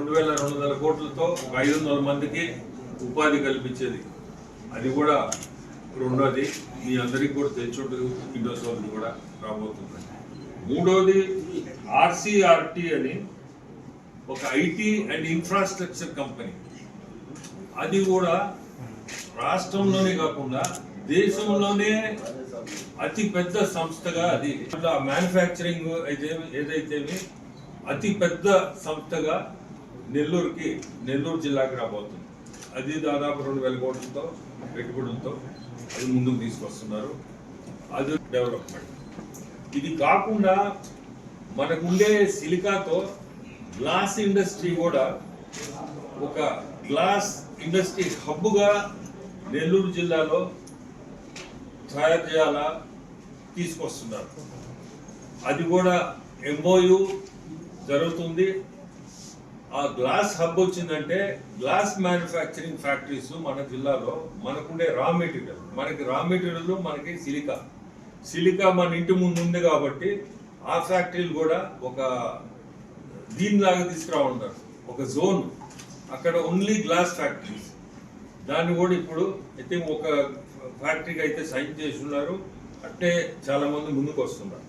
రెండు వేల రెండు వందల కోట్లతో ఒక ఐదు వందల మందికి ఉపాధి కల్పించేది. అది కూడా రెండోది మీ అందరికీ కూడా తెచ్చుంటుంది ఇండోసోల్ని కూడా రాబోతుంది. మూడోది ఆర్సీఆర్టీ అని ఒక ఐటీ అండ్ ఇన్ఫ్రాస్ట్రక్చర్ కంపెనీ. అది కూడా రాష్ట్రంలోనే కాకుండా దేశంలోనే అతి పెద్ద సంస్థగా అది. మ్యానుఫ్యాక్చరింగ్ అయితే ఏదైతే అతి పెద్ద సంస్థగా నెల్లూరుకి నెల్లూరు జిల్లాకి రాబోతుంది. అది దాదాపు రెండు వేల కోట్లతో పెట్టుబడులతో అది ముందుకు తీసుకొస్తున్నారు. అది డెవలప్మెంట్. ఇది కాకుండా మనకుండే సిలికాతో గ్లాస్ ఇండస్ట్రీ కూడా ఒక గ్లాస్ ఇండస్ట్రీ హబ్గా నెల్లూరు జిల్లాలో తయారు చేయాలా తీసుకొస్తున్నారు. అది కూడా ఎంఓయు జరుగుతుంది. ఆ గ్లాస్ హబ్ వచ్చిందంటే గ్లాస్ మ్యానుఫ్యాక్చరింగ్ ఫ్యాక్టరీస్ మన జిల్లాలో మనకుండే రా మెటీరియల్. మనకి రా మెటీరియల్ మనకి సిలికా. సిలికా మన ఇంటి ముందు ఉంది కాబట్టి ఆ ఫ్యాక్టరీలు కూడా ఒక దీనిలాగా తీసుకురావుంటారు ఒక జోన్. అక్కడ ఓన్లీ గ్లాస్ ఫ్యాక్టరీస్ దాన్ని కూడా ఇప్పుడు అయితే ఒక ఫ్యాక్టరీకి అయితే సైన్ చేసి ఉన్నారు. అట్టే చాలామంది ముందుకు వస్తున్నారు.